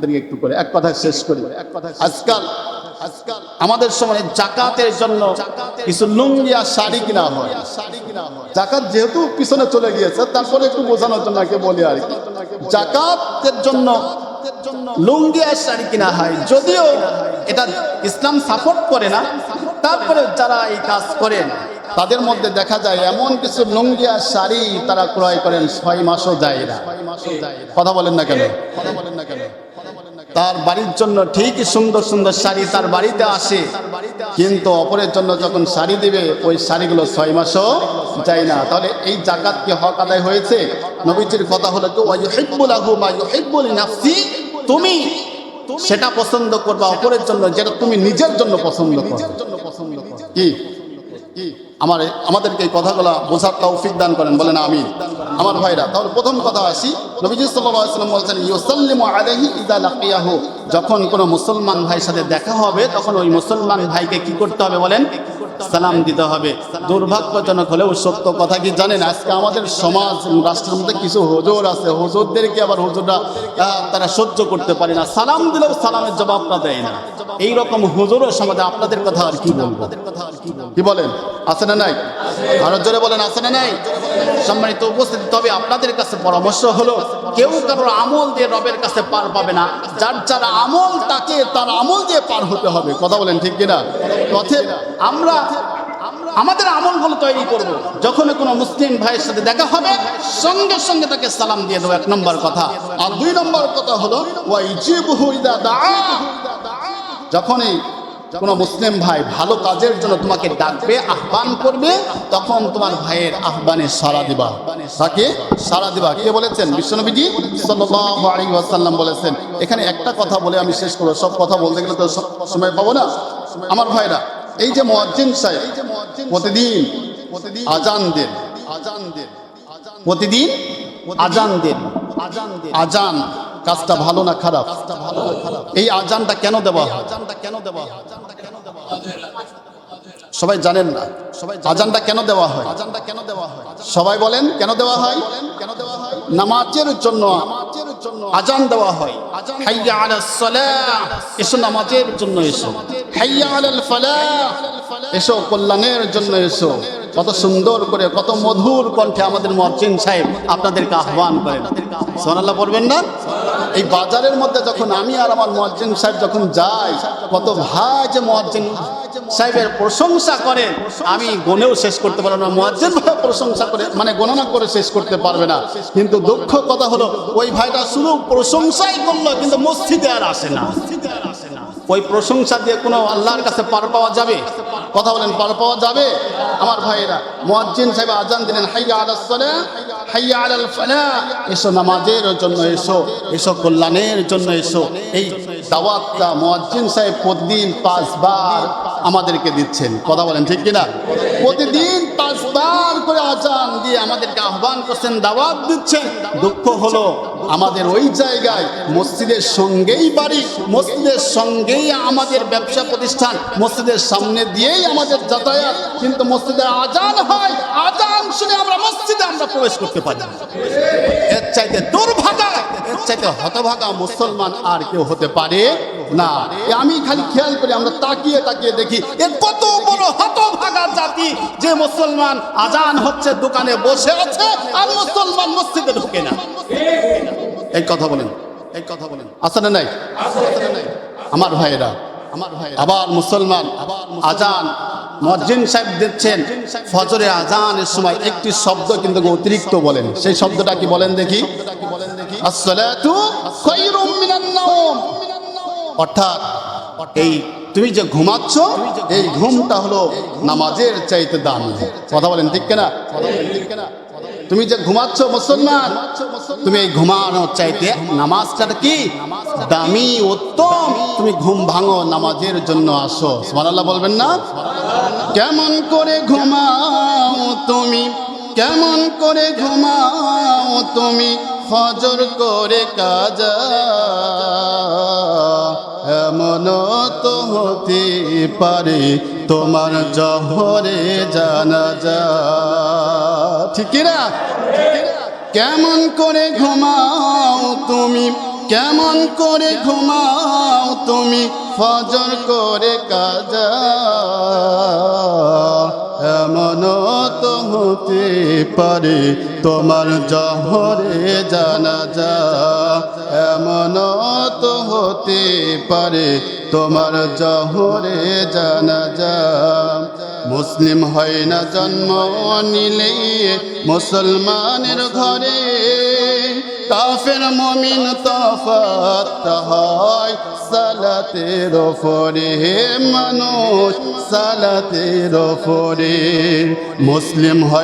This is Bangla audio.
একটু করে, এক কথা শেষ করি। এক কথা আজকাল আজকাল আমাদের সময় জাকাতের জন্য কিছু লুঙ্গি আর শাড়ি কিনা হয়। শাড়ি কিনা হয় জাকাত যেহেতু পিছনে চলে গিয়েছে, তারপরে একটু বোঝানোর জন্য আগে বলি আর কি। জাকাতের জন্য লুঙ্গি আর শাড়ি কিনা হয়, যদিও এটা ইসলাম সাপোর্ট করে না, তারপরে যারা এই কাজ করেন তাদের মধ্যে দেখা যায় এমন কিছু লুঙ্গি আর শাড়ি তারা ক্রয় করেন, ছয় মাসও যায় না। কথা বলেন না কেন? তার বাড়ির জন্য ঠিকই সুন্দর সুন্দর শাড়ি তার বাড়িতে আসে। কিন্তু অপরের জন্য যখন শাড়ি দিবে, ওই শাড়িগুলো ছয় মাসও যায় না। তাহলে এই জাকাত কি হক আদায় হয়েছে? নবীজির কথা হলো তুমি সেটা পছন্দ করবা অপরের জন্য, যেটা তুমি নিজের জন্য পছন্দ করো কি? আমার আমাদেরকে এই কথাগুলো বোঝার তৌফিক দান করেন, বলেন আমি আমার ভাইরা, তাহলে প্রথম কথা আসি। নবীজি সাল্লাম বলছেন, ইউসাল্লিম আলহি ইদা যখন কোনো মুসলমান ভাইয়ের সাথে দেখা হবে, তখন ওই মুসলমান ভাইকে কি করতে হবে বলেন? সালাম দিতে হবে। দুর্ভাগ্যজনক হলেও সত্য কথা কি জানেন? আজকে আমাদের সমাজ, রাষ্ট্রের মধ্যে কিছু হুজুর আছে। হুজুরদেরকে আবার হুজুররা তারা সহ্য করতে পারে না। সালাম দিলেও সালামের জবাবটা দেয় না। এই রকম হুজুরও সমাজে আপনাদের কথা আর কি বলব? কি বলেন? আছে না নাই? আরও জোরে বলেন, আছে না নাই? সম্মানিত উপস্থিতি, তবে আপনাদের কাছে পরামর্শ হলো, কেউ কারোর আমল দিয়ে রবের কাছে পার পাবে না। যার যার আমল তাকে, তার আমল দিয়ে পার হতে হবে। কথা বলেন ঠিক কিনা? অতএব আমরা আমাদের আমলগুলো তৈরি করব। যখন কোনো মুসলিম ভাইয়ের সাথে দেখা হবে, সঙ্গে সঙ্গে তাকে সালাম দিয়ে দেবো, এক নম্বর কথা। আর দুই নম্বর কথা হলো যখনই কোনো মুসলিম ভাই ভালো কাজের জন্য তোমাকে ডাকবে, আহ্বান করবে, তখন তোমার ভাইয়ের আহ্বানে সাড়া দিবা। তাকে সাড়া দিবা। কে বলেছেন? বিশ্বনবীজি ওয়াসাল্লাম বলেছেন। এখানে একটা কথা বলে আমি শেষ করব। সব কথা বলতে গেলে তো সময় পাবো না। আমার ভাইরা, এই যে মুয়াজ্জিন সাহেব প্রতিদিন আজান দেন। আজান দেন। প্রতিদিন আজান দেন। আজান দেন। আজান কাজটা ভালো না খারাপ? এই আজানটা কেন দেওয়া হয়? আজানটা কেন দেওয়া হয়? সবাই জানেন না। সবাই আজানটা কেন দেওয়া হয়? আজানটা কেন দেওয়া হয়? সবাই বলেন কেন দেওয়া হয়? বলেন কেন দেওয়া হয়? নামাজের জন্য নামাজের জন্য আজান দেওয়া হয়। হাইয়া আলাস সালাহ। এসো নামাজের জন্য এসো। হাইয়া আলাল ফালাহ। এসো, কল্যাণের জন্য এসো। কত সুন্দর করে, কত মধুর কণ্ঠে আমাদের মর্জিন সাহেব আপনাদেরকে আহ্বান করেন। সোনাল্লাহ পড়বেন না? এই বাজারের মধ্যে যখন আমি আর আমার মজ্জিন সাহেব যখন যাই, কত ভাই যে মজ্জিন সাহেবের প্রশংসা করেন আমি গনেও শেষ করতে পারব না। মজ্জিন ভাই প্রশংসা করে মানে গণনা করে শেষ করতে পারবে না। কিন্তু দুঃখ কথা হলো, ওই ভাইটা শুধু প্রশংসাই করল, কিন্তু মসজিদে আর আসে না। ওই প্রশংসা দিয়ে কোনো আল্লাহর কাছে পার পাওয়া যাবে? কথা বলেন, পার পাওয়া যাবে? আমার ভাইয়েরা, মোয়াজ্জিন সাহেব আজান দিলেন, হাইয়া আলাস সালাহ হাইয়া আলাল ফালাহ এসো, নামাজের জন্য এসো এসো, কল্যাণের জন্য এসো। এই দাওয়াতটা মোয়াজ্জিন সাহেব প্রতিদিন পাঁচবার আমাদেরকে দিচ্ছেন। কথা বলেন ঠিক কিনা? প্রতিদিন পাঁচবার করে আজান দিয়ে আমাদেরকে আহ্বান করছেন, দাওয়াত দিচ্ছেন। দুঃখ হলো আমাদের ওই জায়গায় মসজিদের সঙ্গেই বাড়ি, মসজিদের সঙ্গেই আমাদের ব্যবসা প্রতিষ্ঠান, মসজিদের সামনে দিয়েই আমাদের যাতায়াত। কিন্তু মসজিদে আজান হয়, আজান শুনে আমরা মসজিদে আমরা প্রবেশ করতে পারি এর চাইতে দুর্ভাগা এর চাইতে হতভাগা মুসলমান আর কেউ হতে পারে না। আমি খালি খেয়াল করি আমরা তাকিয়ে তাকিয়ে দেখি এ কত বড় হতভাগা জাতি যে মুসলমান আজান হচ্ছে দোকানে বসে আছে আর মুসলমান মসজিদে ঢুকে না। এই কথা বলেন এই কথা বলেন। আছে না নাই? আমার ভাইয়েরা আমার ভাই আবার মুসলমান আবার আজান মজ্জিন সাহেব দিচ্ছেন ফজরে আজানের সময় একটি শব্দ কিন্তু অতিরিক্ত বলেন। সেই শব্দটা কি বলেন দেখি? অর্থাৎ, এই তুমি যে ঘুমাচ্ছ, এই ঘুমটা হলো নামাজের চাইতে দামি। কথা বলেন ঠিক কেনা? তুমি যে ঘুমাচ্ছ মুসলমান, তুমি এই ঘুমানোর চাইতে নামাজটা কি দামি, উত্তম? তুমি ঘুম ভাঙো, নামাজের জন্য আসো। সুবহানাল্লাহ বলবেন না? কেমন করে ঘুমাও তুমি? কেমন করে ঘুমাও তুমি? ফজর করে কাজা এমন তো হতে পারে তোমার জহরে জানা যা ঠিক না কেমন করে ঘুমাও তুমি? কেমন করে ঘুমাও তুমি? ফজর করে কাজা। এমন তো হতে পারে তোমার জহরে জানা যা এমন তো হতে পারে তোমার জহরে জানা যা মুসলিম হয় না জন্ম নিলে মুসলমানের ঘরে। কাফের মমিন তফাত হয় সালাতের ফরে মানুষ সালাতের ফরে মুসলিম হয়